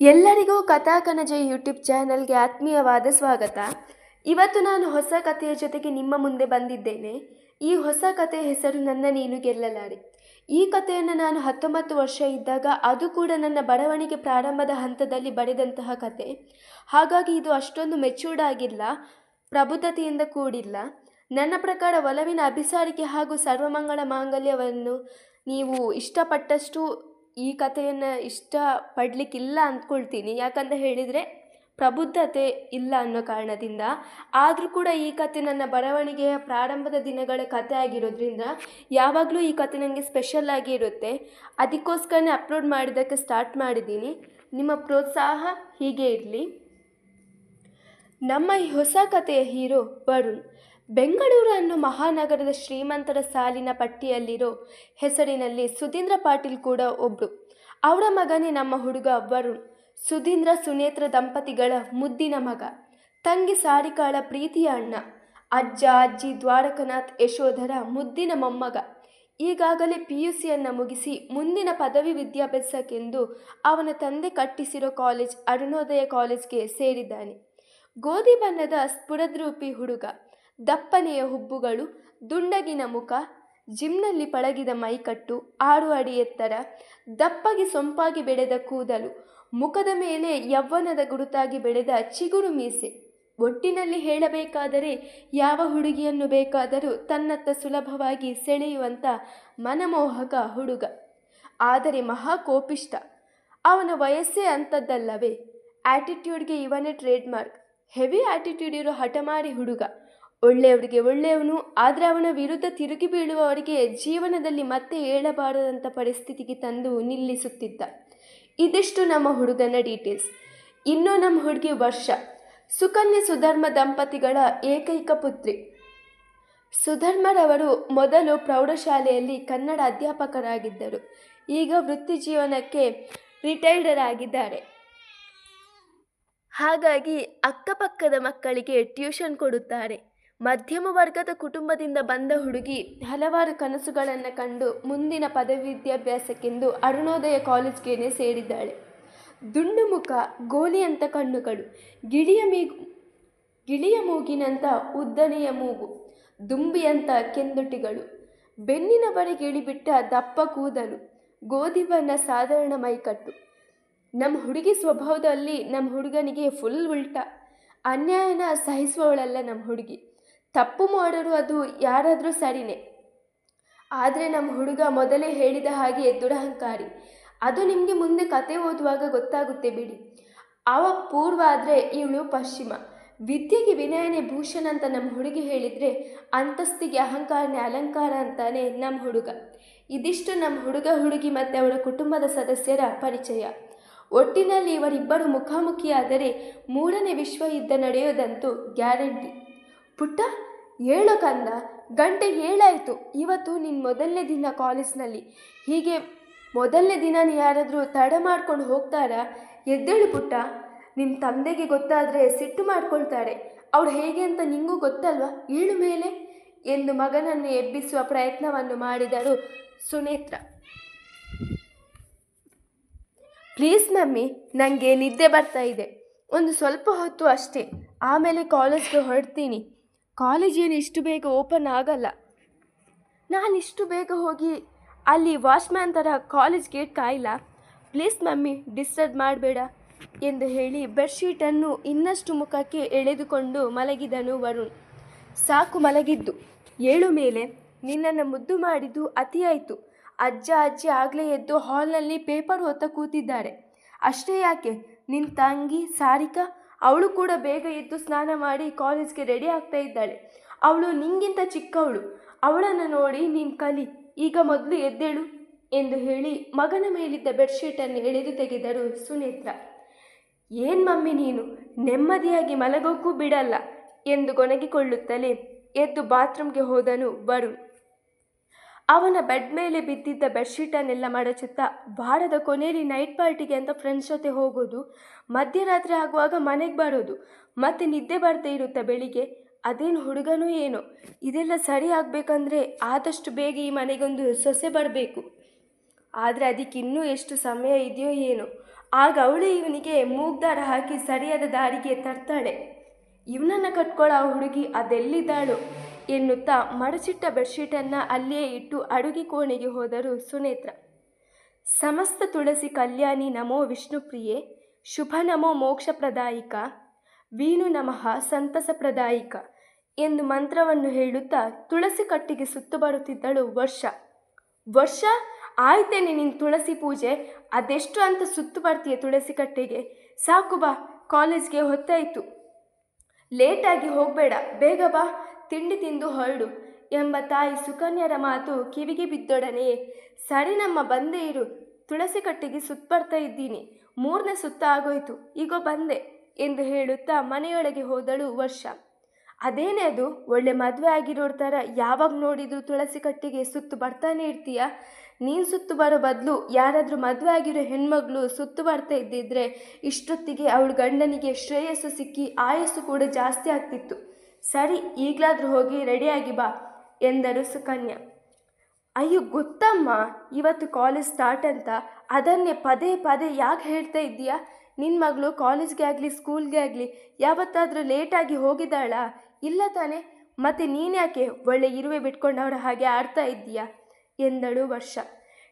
ಎಲ್ಲರಿಗೂ ಕಥಾಕನಜ ಯೂಟ್ಯೂಬ್ ಚಾನಲ್ಗೆ ಆತ್ಮೀಯವಾದ ಸ್ವಾಗತ. ಇವತ್ತು ನಾನು ಹೊಸ ಕಥೆಯ ಜೊತೆಗೆ ನಿಮ್ಮ ಮುಂದೆ ಬಂದಿದ್ದೇನೆ. ಈ ಹೊಸ ಕಥೆಯ ಹೆಸರು ನನ್ನ ನೀನು ಗೆಲ್ಲಲಾರೆ. ಈ ಕಥೆಯನ್ನು ನಾನು ಹತ್ತೊಂಬತ್ತು ವರ್ಷ ಇದ್ದಾಗ ಅದು ಕೂಡ ನನ್ನ ಬರವಣಿಗೆ ಪ್ರಾರಂಭದ ಹಂತದಲ್ಲಿ ಬರೆದಂತಹ ಕತೆ ಹಾಗಾಗಿ ಇದು ಅಷ್ಟೊಂದು ಮೆಚೂರ್ಡ್ ಆಗಿಲ್ಲ, ಪ್ರಬುದ್ಧತೆಯಿಂದ ಕೂಡಿಲ್ಲ. ನನ್ನ ಪ್ರಕಾರ ಒಲವಿನ ಅಭಿಸಾರಿಕೆ ಹಾಗೂ ಸರ್ವಮಂಗಳ ಮಾಂಗಲ್ಯವನ್ನು ನೀವು ಇಷ್ಟಪಟ್ಟಷ್ಟು ಈ ಕಥೆಯನ್ನು ಇಷ್ಟಪಡಲಿಕ್ಕಿಲ್ಲ ಅಂದ್ಕೊಳ್ತೀನಿ. ಯಾಕಂತ ಹೇಳಿದರೆ, ಪ್ರಬುದ್ಧತೆ ಇಲ್ಲ ಅನ್ನೋ ಕಾರಣದಿಂದ, ಆದರೂ ಕೂಡ ಈ ಕತೆ ನನ್ನ ಬರವಣಿಗೆಯ ಪ್ರಾರಂಭದ ದಿನಗಳ ಕತೆ ಆಗಿರೋದ್ರಿಂದ, ಯಾವಾಗಲೂ ಈ ಕತೆ ನನಗೆ ಸ್ಪೆಷಲ್ ಆಗಿ ಇರುತ್ತೆ. ಅದಕ್ಕೋಸ್ಕರನೇ ಅಪ್ಲೋಡ್ ಮಾಡಿದ್ದಕ್ಕೆ ಸ್ಟಾರ್ಟ್ ಮಾಡಿದ್ದೀನಿ. ನಿಮ್ಮ ಪ್ರೋತ್ಸಾಹ ಹೀಗೆ ಇರಲಿ. ನಮ್ಮ ಹೊಸ ಕಥೆಯ ಹೀರೋ ವರುಣ್ ಬೆಂಗಳೂರು ಅನ್ನೋ ಮಹಾನಗರದ ಶ್ರೀಮಂತರ ಸಾಲಿನ ಪಟ್ಟಿಯಲ್ಲಿರೋ ಹೆಸರಿನಲ್ಲಿ ಸುಧೀಂದ್ರ ಪಾಟೀಲ್ ಕೂಡ ಒಬ್ಬರು ಅವರ ಮಗನೇ ನಮ್ಮ ಹುಡುಗ ವರುಣ್. ಸುಧೀಂದ್ರ ಸುನೇತ್ರ ದಂಪತಿಗಳ ಮುದ್ದಿನ ಮಗ. ತಂಗಿ ಸಾರಿಕಾಳ ಪ್ರೀತಿಯ ಅಣ್ಣ. ಅಜ್ಜ, ಅಜ್ಜಿ ದ್ವಾರಕನಾಥ್ ಯಶೋಧರ ಮುದ್ದಿನ ಮೊಮ್ಮಗ. ಈಗಾಗಲೇ ಪಿ ಯು ಸಿಯನ್ನು ಮುಗಿಸಿ ಮುಂದಿನ ಪದವಿ ವಿದ್ಯಾಭ್ಯಾಸಕ್ಕೆಂದು ಅವನ ತಂದೆ ಕಟ್ಟಿಸಿರೋ ಕಾಲೇಜ್ ಅರುಣೋದಯ ಕಾಲೇಜ್ಗೆ ಸೇರಿದ್ದಾನೆ. ಗೋಧಿ ಬಣ್ಣದ ಸ್ಫುರದ್ರೂಪಿ ಹುಡುಗ. ದಪ್ಪನೆಯ ಹುಬ್ಬುಗಳು, ದುಂಡಗಿನ ಮುಖ, ಜಿಮ್ನಲ್ಲಿ ಪಳಗಿದ ಮೈಕಟ್ಟು, ಆರು ಅಡಿ ಎತ್ತರ, ದಪ್ಪಗೆ ಸೊಂಪಾಗಿ ಬೆಳೆದ ಕೂದಲು, ಮುಖದ ಮೇಲೆ ಯವ್ವನದ ಗುರುತಾಗಿ ಬೆಳೆದ ಚಿಗುರು ಮೀಸೆ. ಒಟ್ಟಿನಲ್ಲಿ ಹೇಳಬೇಕಾದರೆ ಯಾವ ಹುಡುಗಿಯನ್ನು ಬೇಕಾದರೂ ತನ್ನತ್ತ ಸುಲಭವಾಗಿ ಸೆಳೆಯುವಂಥ ಮನಮೋಹಕ ಹುಡುಗ. ಆದರೆ ಮಹಾ ಕೋಪಿಷ್ಟ ಅವನ ವಯಸ್ಸೇ ಅಂಥದ್ದಲ್ಲವೇ? ಆ್ಯಟಿಟ್ಯೂಡ್ಗೆ ಇವನೇ ಟ್ರೇಡ್ ಮಾರ್ಕ್ ಹೆವಿ ಆ್ಯಟಿಟ್ಯೂಡ್ ಇರೋ ಹಠಮಾರಿ ಹುಡುಗ. ಒಳ್ಳೆಯವರಿಗೆ ಒಳ್ಳೆಯವನು, ಆದರೆ ಅವನ ವಿರುದ್ಧ ತಿರುಗಿ ಬೀಳುವವರಿಗೆ ಜೀವನದಲ್ಲಿ ಮತ್ತೆ ಏಳಬಾರದಂಥ ಪರಿಸ್ಥಿತಿಗೆ ತಂದು ನಿಲ್ಲಿಸುತ್ತಿದ್ದ. ಇದಿಷ್ಟು ನಮ್ಮ ಹುಡುಗನ ಡೀಟೇಲ್ಸ್ ಇನ್ನು ನಮ್ಮ ಹುಡುಗಿ ವರ್ಷ. ಸುಕನ್ಯೆ ಸುಧರ್ಮ ದಂಪತಿಗಳ ಏಕೈಕ ಪುತ್ರಿ. ಸುಧರ್ಮರವರು ಮೊದಲು ಪ್ರೌಢಶಾಲೆಯಲ್ಲಿ ಕನ್ನಡ ಅಧ್ಯಾಪಕರಾಗಿದ್ದರು. ಈಗ ವೃತ್ತಿ ಜೀವನಕ್ಕೆ ರಿಟೈರ್ಡರ್ ಆಗಿದ್ದಾರೆ ಹಾಗಾಗಿ ಅಕ್ಕಪಕ್ಕದ ಮಕ್ಕಳಿಗೆ ಟ್ಯೂಷನ್ ಕೊಡುತ್ತಾರೆ. ಮಧ್ಯಮ ವರ್ಗದ ಕುಟುಂಬದಿಂದ ಬಂದ ಹುಡುಗಿ ಹಲವಾರು ಕನಸುಗಳನ್ನು ಕಂಡು ಮುಂದಿನ ಪದವಿ ವಿದ್ಯಾಭ್ಯಾಸಕ್ಕೆಂದು ಅರುಣೋದಯ ಕಾಲೇಜ್ಗೇನೆ ಸೇರಿದ್ದಾಳೆ. ದುಂಡು ಮುಖ ಗೋಲಿಯಂಥ ಕಣ್ಣುಗಳು, ಗಿಳಿಯ ಮೀಗು, ಗಿಳಿಯ ಮೂಗಿನಂಥ ಉದ್ದನೆಯ ಮೂಗು ದುಂಬಿಯಂಥ ಕೆಂದುಟಿಗಳು ಬೆನ್ನಿನ ಬಳಿಗೆ ಇಳಿಬಿಟ್ಟ ದಪ್ಪ ಕೂದಲು ಗೋಧಿ ಬಣ್ಣ ಸಾಧಾರಣ ಮೈಕಟ್ಟು. ನಮ್ಮ ಹುಡುಗಿ ಸ್ವಭಾವದಲ್ಲಿ ನಮ್ಮ ಹುಡುಗನಿಗೆ ಫುಲ್ ಉಲ್ಟ. ಅನ್ಯಾಯನ ಸಹಿಸುವವಳಲ್ಲ ನಮ್ಮ ಹುಡುಗಿ. ತಪ್ಪು ಮಾಡೋರು ಅದು ಯಾರಾದರೂ ಸರಿನೇ. ಆದರೆ ನಮ್ಮ ಹುಡುಗ ಮೊದಲೇ ಹೇಳಿದ ಹಾಗೆ ದುರಹಂಕಾರಿ ಅದು ನಿಮಗೆ ಮುಂದೆ ಕತೆ ಓದುವಾಗ ಗೊತ್ತಾಗುತ್ತೆ ಬಿಡಿ. ಅವ ಪೂರ್ವ ಆದರೆ ಇವಳು ಪಶ್ಚಿಮ. ವಿದ್ಯೆಗೆ ವಿನಯನೇ ಭೂಷಣ ಅಂತ ನಮ್ಮ ಹುಡುಗಿ ಹೇಳಿದರೆ ಅಂತಸ್ತಿಗೆ ಅಹಂಕಾರನೇ ಅಲಂಕಾರ ಅಂತಾನೆ ನಮ್ಮ ಹುಡುಗ. ಇದಿಷ್ಟು ನಮ್ಮ ಹುಡುಗ ಹುಡುಗಿ ಮತ್ತು ಅವಳ ಕುಟುಂಬದ ಸದಸ್ಯರ ಪರಿಚಯ. ಒಟ್ಟಿನಲ್ಲಿ ಇವರಿಬ್ಬರು ಮುಖಾಮುಖಿಯಾದರೆ ಮೂರನೇ ವಿಶ್ವ ಯುದ್ಧ ನಡೆಯೋದಂತೂ ಗ್ಯಾರಂಟಿ. ಪುಟ್ಟ ಏಳು ಕಂದ. ಗಂಟೆ ಏಳಾಯಿತು. ಇವತ್ತು ನಿನ್ನ ಮೊದಲನೇ ದಿನ ಕಾಲೇಜ್ನಲ್ಲಿ. ಹೀಗೆ ಮೊದಲನೇ ದಿನನೇ ಯಾರಾದರೂ ತಡ ಮಾಡ್ಕೊಂಡು ಹೋಗ್ತಾರಾ? ಎದ್ದೇಳು ಪುಟ್ಟ. ನಿಮ್ಮ ತಂದೆಗೆ ಗೊತ್ತಾದರೆ ಸಿಟ್ಟು ಮಾಡ್ಕೊಳ್ತಾರೆ. ಅವ್ರು ಹೇಗೆ ಅಂತ ನಿಂಗೂ ಗೊತ್ತಲ್ವಾ? ಏಳು ಮೇಲೆ ಎಂದು ಮಗನನ್ನು ಎಬ್ಬಿಸುವ ಪ್ರಯತ್ನವನ್ನು ಮಾಡಿದರು ಸುನೇತ್ರ. ಪ್ಲೀಸ್ ಮಮ್ಮಿ ನನಗೆ ನಿದ್ದೆ ಬರ್ತಾ ಇದೆ. ಒಂದು ಸ್ವಲ್ಪ ಹೊತ್ತು ಅಷ್ಟೇ. ಆಮೇಲೆ ಕಾಲೇಜ್ಗೆ ಹೊರಡ್ತೀನಿ. ಕಾಲೇಜ್ ಏನು ಇಷ್ಟು ಬೇಗ ಓಪನ್ ಆಗಲ್ಲ. ನಾನು ಇಷ್ಟು ಬೇಗ ಹೋಗಿ ಅಲ್ಲಿ ವಾಚ್ಮ್ಯಾನ್ ಥರ ಕಾಲೇಜ್ ಗೇಟ್ ಕಾಯಿಲ್ಲ. ಪ್ಲೀಸ್ ಮಮ್ಮಿ, ಡಿಸ್ಟರ್ಬ್ ಮಾಡಬೇಡ ಎಂದು ಹೇಳಿ ಬೆಡ್ಶೀಟನ್ನು ಇನ್ನಷ್ಟು ಮುಖಕ್ಕೆ ಎಳೆದುಕೊಂಡು ಮಲಗಿದನು ವರುಣ್. ಸಾಕು ಮಲಗಿದ್ದು. ಏಳು ಮೇಲೆ ನಿನ್ನನ್ನು ಮುದ್ದು ಮಾಡಿದ್ದು ಅತಿಯಾಯಿತು. ಅಜ್ಜ ಅಜ್ಜಿ ಆಗಲೇ ಎದ್ದು ಹಾಲ್ನಲ್ಲಿ ಪೇಪರ್ ಹೊತ್ತ ಕೂತಿದ್ದಾರೆ. ಅಷ್ಟೇ ಯಾಕೆ? ನಿನ್ನ ತಂಗಿ ಸಾರಿಕಾ? ಅವಳು ಕೂಡ ಬೇಗ ಎದ್ದು ಸ್ನಾನ ಮಾಡಿ ಕಾಲೇಜ್ಗೆ ರೆಡಿ ಆಗ್ತಾ ಇದ್ದಾಳೆ. ಅವಳು, ನಿಂಗಿಂತ ಚಿಕ್ಕವಳು. ಅವಳನ್ನು ನೋಡಿ ನೀನು ಕಲಿ. ಈಗ ಮೊದಲು ಎದ್ದೇಳು ಎಂದು ಹೇಳಿ ಮಗನ ಮೇಲಿದ್ದ ಬೆಡ್ಶೀಟನ್ನು ಎಳೆದು ತೆಗೆದರು ಸುನೇತ್ರ. ಏನು ಮಮ್ಮಿ ನೀನು? ನೆಮ್ಮದಿಯಾಗಿ ಮಲಗೋಕ್ಕೂ ಬಿಡಲ್ಲ ಎಂದು ಗೊಣಗಿಕೊಳ್ಳುತ್ತಲೇ ಎದ್ದು ಬಾತ್ರೂಮ್ಗೆ ಹೋದನು ವರುಣ್. ಅವನ ಬೆಡ್ ಮೇಲೆ ಬಿದ್ದಿದ್ದ ಬೆಡ್ಶೀಟನ್ನೆಲ್ಲ ಮಡಚುತ್ತಾ ವಾರದ ಕೊನೆಯಲ್ಲಿ ನೈಟ್ ಪಾರ್ಟಿಗೆ ಅಂತ ಫ್ರೆಂಡ್ಸ್ ಜೊತೆ ಹೋಗೋದು, ಮಧ್ಯರಾತ್ರಿ ಆಗುವಾಗ ಮನೆಗೆ ಬರೋದು, ಮತ್ತೆ ನಿದ್ದೆ ಬರ್ತಾ ಇರುತ್ತಾ ಬೆಳಿಗ್ಗೆ. ಅದೇನು ಹುಡುಗನೂ ಏನೋ, ಇದೆಲ್ಲ ಸರಿ ಆಗಬೇಕಂದ್ರೆ ಆದಷ್ಟು ಬೇಗ ಈ ಮನೆಗೊಂದು ಸೊಸೆ ಬರಬೇಕು. ಆದರೆ ಅದಕ್ಕೆ ಇನ್ನೂ ಎಷ್ಟು ಸಮಯ ಇದೆಯೋ ಏನೋ. ಆಗ ಅವಳು ಇವನಿಗೆ ಮೂಗ್ದಾರ ಹಾಕಿ ಸರಿಯಾದ ದಾರಿಗೆ ತರ್ತಾಳೆ. ಇವನನ್ನು ಕಟ್ಕೊಳ್ಳೋ ಆ ಹುಡುಗಿ ಅದೆಲ್ಲಿದ್ದಾಳು? ಎನ್ನುತ್ತಾ ಮಡಚಿಟ್ಟ ಬೆಡ್ಶೀಟನ್ನು ಅಲ್ಲಿಯೇ ಇಟ್ಟು ಅಡುಗೆ ಕೋಣೆಗೆ ಹೋದರು ಸುನೇತ್ರ. ಸಮಸ್ತ ತುಳಸಿ ಕಲ್ಯಾಣಿ ನಮೋ ವಿಷ್ಣುಪ್ರಿಯೆ ಶುಭ ನಮೋ ಮೋಕ್ಷ ಪ್ರದಾಯಿಕ, ವೀಣು ನಮಃ ಸಂತಸ ಪ್ರದಾಯಿಕ ಎಂದು ಮಂತ್ರವನ್ನು ಹೇಳುತ್ತಾ ತುಳಸಿ ಕಟ್ಟಿಗೆ ಸುತ್ತು ಬರುತ್ತಿದ್ದಳು ವರ್ಷ. ವರ್ಷ, ಆಯ್ತೇನೆ ನಿನ್ನ ತುಳಸಿ ಪೂಜೆ, ಅದೆಷ್ಟು ಅಂತ ಸುತ್ತು ಬರ್ತೀಯ ತುಳಸಿ ಕಟ್ಟೆಗೆ? ಸಾಕು ಬಾ, ಕಾಲೇಜ್ಗೆ ಹೊತ್ತಾಯಿತು. ಲೇಟಾಗಿ ಹೋಗಬೇಡ, ಬೇಗ ಬಾ ತಿಂಡಿ ತಿಂದು ಹೊರಡು ಎಂಬ ತಾಯಿ ಸುಕನ್ಯರ ಮಾತು ಕಿವಿಗೆ ಬಿದ್ದೊಡನೆಯೇ ಸರಿ ನಮ್ಮ ಬಂದೇ ಇರು, ತುಳಸಿ ಕಟ್ಟಿಗೆ ಸುತ್ತ ಬರ್ತಾ ಇದ್ದೀನಿ, ಮೂರನೇ ಸುತ್ತ ಆಗೋಯ್ತು ಈಗ ಬಂದೆ ಎಂದು ಹೇಳುತ್ತಾ ಮನೆಯೊಳಗೆ ಹೋದಳು ವರ್ಷ. ಅದೇನೇ ಅದು, ಒಳ್ಳೆ ಮದುವೆ ಆಗಿರೋರ ಥರ ಯಾವಾಗ ನೋಡಿದ್ರು ತುಳಸಿ ಕಟ್ಟಿಗೆ ಸುತ್ತು ಬರ್ತಾನೆ ಇರ್ತೀಯ? ನೀನು ಸುತ್ತು ಬರೋ ಬದಲು ಯಾರಾದರೂ ಮದುವೆ ಆಗಿರೋ ಹೆಣ್ಮಗಳು ಸುತ್ತು ಬರ್ತಾ ಇದ್ದಿದ್ರೆ ಇಷ್ಟೊತ್ತಿಗೆ ಅವಳ ಗಂಡನಿಗೆ ಶ್ರೇಯಸ್ಸು ಸಿಕ್ಕಿ ಆಯಸ್ಸು ಕೂಡ ಜಾಸ್ತಿ ಆಗ್ತಿತ್ತು. ಸರಿ, ಈಗಲಾದರೂ ಹೋಗಿ ರೆಡಿಯಾಗಿ ಬಾ ಎಂದರು ಸುಕನ್ಯಾ. ಅಯ್ಯೋ, ಗೊತ್ತಮ್ಮ, ಇವತ್ತು ಕಾಲೇಜ್ ಸ್ಟಾರ್ಟ್ ಅಂತ. ಅದನ್ನೇ ಪದೇ ಪದೇ ಯಾಕೆ ಹೇಳ್ತಾ ಇದ್ದೀಯಾ? ನಿನ್ನ ಮಗಳು ಕಾಲೇಜ್ಗೆ ಆಗಲಿ, ಸ್ಕೂಲ್ಗೆ ಆಗಲಿ, ಯಾವತ್ತಾದರೂ ಲೇಟಾಗಿ ಹೋಗಿದ್ದಾಳಾ? ಇಲ್ಲ ತಾನೆ. ಮತ್ತೆ ನೀನ್ಯಾಕೆ ಒಳ್ಳೆ ಇರುವೆ ಬಿಟ್ಕೊಂಡವರ ಹಾಗೆ ಆಡ್ತಾ ಇದ್ದೀಯಾ? ಎಂದಳು ವರ್ಷ.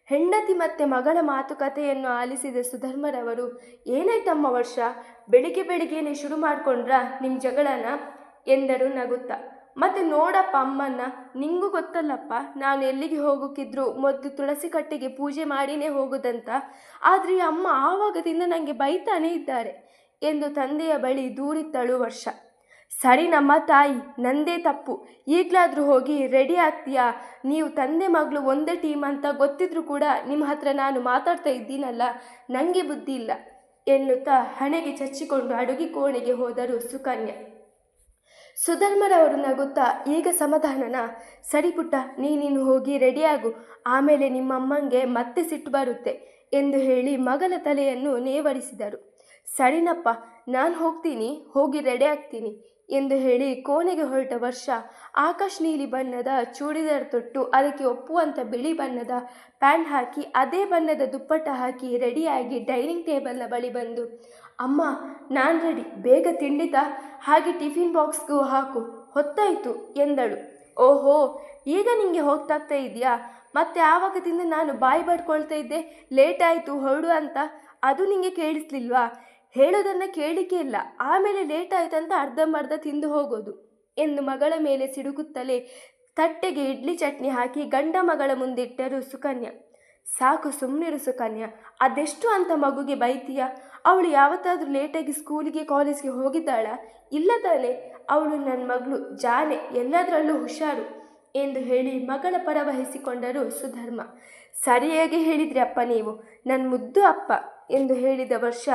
ಹೆಂಡತಿ ಮತ್ತೆ ಮಗಳ ಮಾತುಕತೆಯನ್ನು ಆಲಿಸಿದ ಸುಧರ್ಮರವರು, ಏನಾಯ್ತಮ್ಮ ವರ್ಷ? ಬೆಳಿಗ್ಗೆ ಬೆಳಿಗ್ಗೆನೆ ಶುರು ಮಾಡ್ಕೊಂಡ್ರಾ ನಿಮ್ಮ ಜಗಳನ? ಎಂದರು ನಗುತ್ತಾ. ಮತ್ತೆ ನೋಡಪ್ಪ ಅಮ್ಮನ್ನ, ನಿಂಗೂ ಗೊತ್ತಲ್ಲಪ್ಪ, ನಾನು ಎಲ್ಲಿಗೆ ಹೋಗೋಕ್ಕಿದ್ರು ಮೊದಲು ತುಳಸಿ ಕಟ್ಟೆಗೆ ಪೂಜೆ ಮಾಡಿನೇ ಹೋಗುದಂತ. ಆದರೆ ಅಮ್ಮ ಆವಾಗದಿಂದ ನನಗೆ ಬೈತಾನೇ ಇದ್ದಾರೆ, ಎಂದು ತಂದೆಯ ಬಳಿ ದೂರಿತ್ತಳು ವರ್ಷ. ಸರಿ ನಮ್ಮ ತಾಯಿ, ನಂದೇ ತಪ್ಪು. ಈಗಲಾದರೂ ಹೋಗಿ ರೆಡಿ ಆಗ್ತೀಯಾ? ನೀವು ತಂದೆ ಮಗಳು ಒಂದೇ ಟೀಮ್ ಅಂತ ಗೊತ್ತಿದ್ರು ಕೂಡ ನಿಮ್ಮ ಹತ್ರ ನಾನು ಮಾತಾಡ್ತಾ ಇದ್ದೀನಲ್ಲ ನನಗೆ ಬುದ್ಧಿ ಇಲ್ಲ, ಎನ್ನುತ್ತಾ ಹಣೆಗೆ ಚಚ್ಚಿಕೊಂಡು ಅಡುಗೆ ಕೋಣೆಗೆ ಹೋದರು ಸುಕನ್ಯಾ. ಸುಧರ್ಮರವರು ನಗುತ್ತಾ, ಈಗ ಸಮಾಧಾನನ? ಸರಿ ಪುಟ್ಟ ನೀನಿನ್ನು ಹೋಗಿ ರೆಡಿಯಾಗು. ಆಮೇಲೆ ನಿಮ್ಮಮ್ಮಂಗೆ ಮತ್ತೆ ಸಿಟ್ಟು ಬರುತ್ತೆ, ಎಂದು ಹೇಳಿ ಮಗನ ತಲೆಯನ್ನು ನೇವರಿಸಿದರು ಸರಿನಪ್ಪ, ನಾನು ಹೋಗ್ತೀನಿ, ಹೋಗಿ ರೆಡಿ ಆಗ್ತೀನಿ. ಎಂದು ಹೇಳಿ ಕೋಣೆಗೆ ಹೊರಟ ವರ್ಷ, ಆಕಾಶ್ ನೀಲಿ ಬಣ್ಣದ ಚೂಡಿದಾರ್ ತೊಟ್ಟು ಅದಕ್ಕೆ ಒಪ್ಪುವಂಥ ಬಿಳಿ ಬಣ್ಣದ ಪ್ಯಾಂಟ್ ಹಾಕಿ, ಅದೇ ಬಣ್ಣದ ದುಪ್ಪಟ್ಟ ಹಾಕಿ ರೆಡಿಯಾಗಿ ಡೈನಿಂಗ್ ಟೇಬಲ್ನ ಬಳಿ ಬಂದು, ಅಮ್ಮ, ನಾನು ರೆಡಿ, ಬೇಗ ತಿಂಡಿತಾ, ಹಾಗೆ ಟಿಫಿನ್ ಬಾಕ್ಸ್ಗೂ ಹಾಕು, ಹೊತ್ತಾಯಿತು, ಎಂದಳು. ಓಹೋ, ಈಗ ನಿಮಗೆ ಹೋಗ್ತಾಗ್ತಾ ಇದೆಯಾ ಮತ್ತೆ ಆವಾಗದಿಂದ ನಾನು ಬಾಯಿ ಬಡ್ಕೊಳ್ತಾ ಇದ್ದೆ, ಲೇಟ್ ಆಯಿತು, ಹೊರಡು ಅಂತ, ಅದು ನಿಮಗೆ ಕೇಳಿಸ್ಲಿಲ್ವಾ? ಹೇಳೋದನ್ನು ಕೇಳಿಕೆ ಇಲ್ಲ. ಆಮೇಲೆ ಲೇಟ್ ಆಯ್ತಂತ ಅರ್ಧಂಬರ್ಧ ತಿಂದು ಹೋಗೋದು. ಎಂದು ಮಗಳ ಮೇಲೆ ಸಿಡುಕುತ್ತಲೇ ತಟ್ಟೆಗೆ ಇಡ್ಲಿ ಚಟ್ನಿ ಹಾಕಿ ಗಂಡ ಮಗಳ ಮುಂದಿಟ್ಟರು ಸುಕನ್ಯಾ. ಸಾಕು ಸುಮ್ಮನಿರು ಸುಕನ್ಯಾ. ಅದೆಷ್ಟು ಅಂತ ಮಗುಗೆ ಬೈತೀಯ? ಅವಳು ಯಾವತ್ತಾದರೂ ಲೇಟಾಗಿ ಸ್ಕೂಲಿಗೆ ಕಾಲೇಜ್ಗೆ ಹೋಗಿದ್ದಾಳ? ಇಲ್ಲ ತಾನೆ. ಅವಳು ನನ್ನ ಮಗಳು, ಜಾನೆ. ಎಲ್ಲದರಲ್ಲೂ ಹುಷಾರು ಎಂದು ಹೇಳಿ ಮಗಳ ಪರ ವಹಿಸಿಕೊಂಡರು ಸುಧರ್ಮ. ಸರಿಯಾಗಿ ಹೇಳಿದ್ರಿ ಅಪ್ಪ ನೀವು. ನನ್ನ ಮುದ್ದು ಅಪ್ಪ. ಎಂದು ಹೇಳಿದ ವರ್ಷ,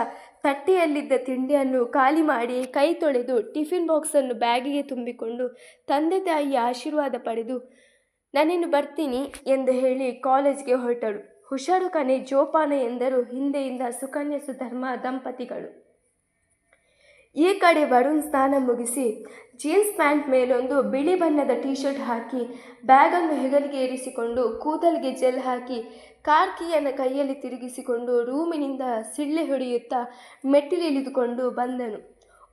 ತಟ್ಟೆಯಲ್ಲಿದ್ದ ತಿಂಡಿಯನ್ನು ಖಾಲಿ ಮಾಡಿ ಕೈ ತೊಳೆದು ಟಿಫಿನ್ ಬಾಕ್ಸನ್ನು ಬ್ಯಾಗಿಗೆ ತುಂಬಿಕೊಂಡು ತಂದೆ ತಾಯಿಯ ಆಶೀರ್ವಾದ ಪಡೆದು, ನಾನಿನ್ನು ಬರ್ತೀನಿ ಎಂದು ಹೇಳಿ ಕಾಲೇಜ್ಗೆ ಹೊರಟಳು. ಹುಷಾರು ಕನೆ ಜೋಪಾನ ಎಂದರು ಹಿಂದೆಯಿಂದ ಸುಕನ್ಯಾ ಸುಧರ್ಮ ದಂಪತಿಗಳು. ಈ ಕಡೆ ವರುಣ್ ಸ್ನಾನ ಮುಗಿಸಿ ಜೀನ್ಸ್ ಪ್ಯಾಂಟ್ ಮೇಲೊಂದು ಬಿಳಿ ಬಣ್ಣದ ಟೀ ಶರ್ಟ್ ಹಾಕಿ ಬ್ಯಾಗನ್ನು ಹೆಗಲಿಗೆ ಏರಿಸಿಕೊಂಡು ಕೂದಲಿಗೆ ಜೆಲ್ ಹಾಕಿ ಕಾರ್ ಕೀಯನ್ನು ಕೈಯಲ್ಲಿ ತಿರುಗಿಸಿಕೊಂಡು ರೂಮಿನಿಂದ ಸಿಳ್ಳೆ ಹೊಡೆಯುತ್ತಾ ಮೆಟ್ಟಿಲಿಳಿದುಕೊಂಡು ಬಂದನು.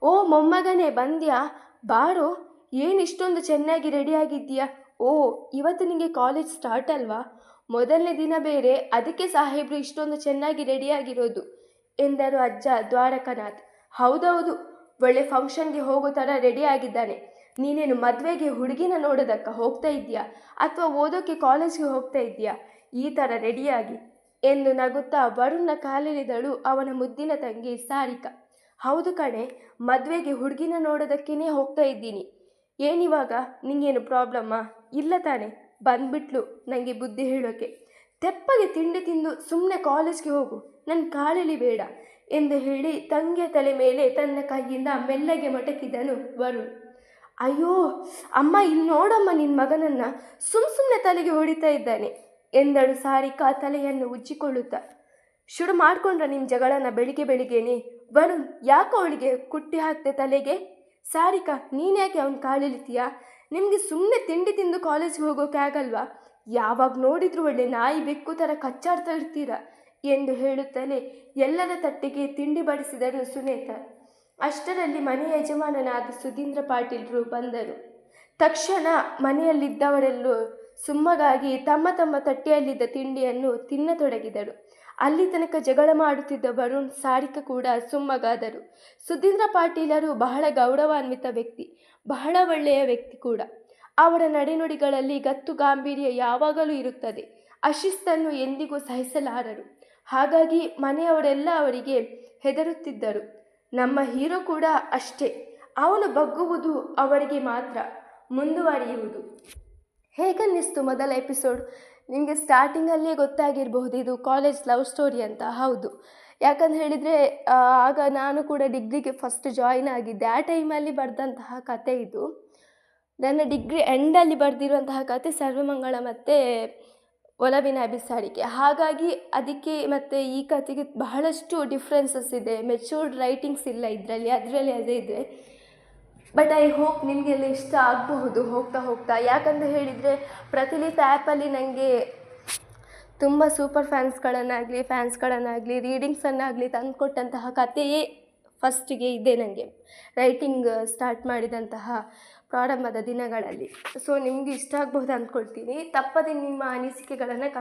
ಓ ಮೊಮ್ಮಗನೇ, ಬಂದ್ಯಾ? ಬಾರೋ ಏನಿಷ್ಟೊಂದು ಚೆನ್ನಾಗಿ ರೆಡಿಯಾಗಿದ್ದೀಯಾ? ಓ, ಇವತ್ತು ನಿಮಗೆ ಕಾಲೇಜ್ ಸ್ಟಾರ್ಟ್ ಅಲ್ವಾ? ಮೊದಲನೇ ದಿನ ಬೇರೆ, ಅದಕ್ಕೆ ಸಾಹೇಬರು ಇಷ್ಟೊಂದು ಚೆನ್ನಾಗಿ ರೆಡಿಯಾಗಿರೋದು, ಎಂದರು ಅಜ್ಜ ದ್ವಾರಕನಾಥ್. ಹೌದೌದು, ಒಳ್ಳೆ ಫಂಕ್ಷನ್ಗೆ ಹೋಗೋ ಥರ ರೆಡಿ ಆಗಿದ್ದಾನೆ. ನೀನೇನು ಮದುವೆಗೆ ಹುಡುಗಿನ ನೋಡೋದಕ್ಕ ಹೋಗ್ತಾ ಇದ್ದೀಯಾ? ಅಥವಾ ಓದೋಕ್ಕೆ ಕಾಲೇಜ್ಗೆ ಹೋಗ್ತಾ ಇದ್ದೀಯಾ? ಈ ಥರ ರೆಡಿಯಾಗಿ ಎಂದು ನಗುತ್ತಾ ವರುಣ್ನ ಕಾಲಿಳಿದಳು ಅವನ ಮುದ್ದಿನ ತಂಗಿ ಸಾರಿಕಾ. ಹೌದು ಕಣೆ, ಮದುವೆಗೆ ಹುಡುಗಿನ ನೋಡೋದಕ್ಕೇ ಹೋಗ್ತಾ ಇದ್ದೀನಿ. ಏನಿವಾಗ? ನಿಂಗೇನು ಪ್ರಾಬ್ಲಮ್ಮಾ ಇಲ್ಲ ತಾನೆ. ಬಂದ್ಬಿಟ್ಲು ನನಗೆ ಬುದ್ಧಿ ಹೇಳೋಕೆ. ತೆಪ್ಪಗೆ ತಿಂಡಿ ತಿಂದು ಸುಮ್ಮನೆ ಕಾಲೇಜ್ಗೆ ಹೋಗು. ನನ್ನ ಕಾಲಿಳಿ ಬೇಡ. ಎಂದು ಹೇಳಿ ತಂಗಿಯ ತಲೆ ಮೇಲೆ ತನ್ನ ಕೈಯಿಂದ ಮೆಲ್ಲಗೆ ಮೊಟಕಿದನು ವರುಣ್. ಅಯ್ಯೋ, ಅಮ್ಮ, ಇಲ್ಲಿ ನೋಡಮ್ಮ ನಿನ್ನ ಮಗನನ್ನು ಸುಮ್ ಸುಮ್ಮನೆ ತಲೆಗೆ ಹೊಡಿತಾ ಇದ್ದಾನೆ ಎಂದಳು ಸಾರಿಕಾ ತಲೆಯನ್ನು ಉಜ್ಜಿಕೊಳ್ಳುತ್ತಾ. ಶುರು ಮಾಡ್ಕೊಂಡ್ರ ನಿಮ್ಮ ಜಗಳನ ಬೆಳಿಗ್ಗೆ ಬೆಳಿಗ್ಗೆನೆ? ವರುಣ್, ಯಾಕೆ ಅವಳಿಗೆ ಕುಟ್ಟಿ ಹಾಕ್ತೆ ತಲೆಗೆ? ಸಾರಿಕಾ ನೀನ್ಯಾಕೆ ಅವನ ಕಾಲಿಳಿತೀಯಾ? ನಿಮಗೆ ಸುಮ್ಮನೆ ತಿಂಡಿ ತಿಂದು ಕಾಲೇಜ್ಗೆ ಹೋಗೋಕೆ ಆಗಲ್ವಾ? ಯಾವಾಗ ನೋಡಿದ್ರು ಒಳ್ಳೆ ನಾಯಿ ಬೆಕ್ಕು ಥರ ಕಚ್ಚಾಡ್ತಾ ಇರ್ತೀರ? ಎಂದು ಹೇಳುತ್ತಲೇ ಎಲ್ಲರ ತಟ್ಟೆಗೆ ತಿಂಡಿ ಬಡಿಸಿದರು ಸುನೇತ. ಅಷ್ಟರಲ್ಲಿ ಮನೆಯ ಯಜಮಾನನಾದ ಸುಧೀಂದ್ರ ಪಾಟೀಲರು ಬಂದರು. ತಕ್ಷಣ ಮನೆಯಲ್ಲಿದ್ದವರೆಲ್ಲೂ ಸುಮ್ಮಗಾಗಿ ತಮ್ಮ ತಮ್ಮ ತಟ್ಟೆಯಲ್ಲಿದ್ದ ತಿಂಡಿಯನ್ನು ತಿನ್ನತೊಡಗಿದರು. ಅಲ್ಲಿ ತನಕ ಜಗಳ ಮಾಡುತ್ತಿದ್ದ ವರುಣ್ ಸಾರಿಕ ಕೂಡ ಸುಮ್ಮಗಾದರು. ಸುಧೀಂದ್ರ ಪಾಟೀಲರು ಬಹಳ ಗೌರವಾನ್ವಿತ ವ್ಯಕ್ತಿ, ಬಹಳ ಒಳ್ಳೆಯ ವ್ಯಕ್ತಿ ಕೂಡ. ಅವರ ನಡೆನುಡಿಗಳಲ್ಲಿ ಗತ್ತು ಗಾಂಭೀರ್ಯ ಯಾವಾಗಲೂ ಇರುತ್ತದೆ, ಅಶಿಸ್ತನ್ನು ಎಂದಿಗೂ ಸಹಿಸಲಾರರು. ಹಾಗಾಗಿ ಮನೆಯವರೆಲ್ಲ ಅವರಿಗೆ ಹೆದರುತ್ತಿದ್ದರು. ನಮ್ಮ ಹೀರೋ ಕೂಡ ಅಷ್ಟೇ. ಅವನು ಬಗ್ಗುವುದು ಅವರಿಗೆ ಮಾತ್ರ, ಮುಂದುವರಿಯುವುದು. ಹೇಗನ್ನಿಸ್ತು ಮೊದಲ ಎಪಿಸೋಡ್? ನಿಮಗೆ ಸ್ಟಾರ್ಟಿಂಗಲ್ಲೇ ಗೊತ್ತಾಗಿರಬಹುದು, ಇದು ಕಾಲೇಜ್ ಲವ್ ಸ್ಟೋರಿ ಅಂತ. ಹೌದು. ಯಾಕಂತ ಹೇಳಿದರೆ ಆಗ ನಾನು ಕೂಡ ಡಿಗ್ರಿಗೆ ಫಸ್ಟ್ ಜಾಯಿನ್ ಆಗಿದ್ದೆ. ಆ ಟೈಮಲ್ಲಿ ಬರೆದಂತಹ ಕತೆ ಇದು. ನನ್ನ ಡಿಗ್ರಿ ಎಂಡಲ್ಲಿ ಬರೆದಿರುವಂತಹ ಕತೆ ಸರ್ವಮಂಗಳ ಮತ್ತು ಒಲವಿನ ಅಭಿಸಾರಿಕೆ ಹಾಗಾಗಿ ಅದಕ್ಕೆ ಮತ್ತು ಈ ಕಥೆಗೆ ಬಹಳಷ್ಟು ಡಿಫ್ರೆನ್ಸಸ್ ಇದೆ. ಮೆಚೂರ್ಡ್ ರೈಟಿಂಗ್ಸ್ ಇಲ್ಲ ಇದರಲ್ಲಿ, ಅದರಲ್ಲಿ ಅದೇ ಇದೆ. ಬಟ್ ಐ ಹೋಪ್ ನಿಮಗೆಲ್ಲ ಇಷ್ಟ ಆಗಬಹುದು ಹೋಗ್ತಾ ಹೋಗ್ತಾ. ಯಾಕಂತ ಹೇಳಿದರೆ ಪ್ರತಿಲಿಪ್ ಆ್ಯಪಲ್ಲಿ ನನಗೆ ತುಂಬ ಸೂಪರ್ ಫ್ಯಾನ್ಸ್ಗಳನ್ನಾಗಲಿ ಫ್ಯಾನ್ಸ್ಗಳನ್ನಾಗಲಿ ರೀಡಿಂಗ್ಸನ್ನಾಗಲಿ ತಂದುಕೊಟ್ಟಂತಹ ಕಥೆಯೇ ಫಸ್ಟಿಗೆ ಇದೆ ನನಗೆ ರೈಟಿಂಗ್ ಸ್ಟಾರ್ಟ್ ಮಾಡಿದಂತಹ ಪ್ರಾರಂಭದ ದಿನಗಳಲ್ಲಿ. ಸೊ ನಿಮಗೆ ಇಷ್ಟ ಆಗ್ಬೋದು ಅಂದ್ಕೊಳ್ತೀನಿ. ತಪ್ಪದೆ ನಿಮ್ಮ ಅನಿಸಿಕೆಗಳನ್ನು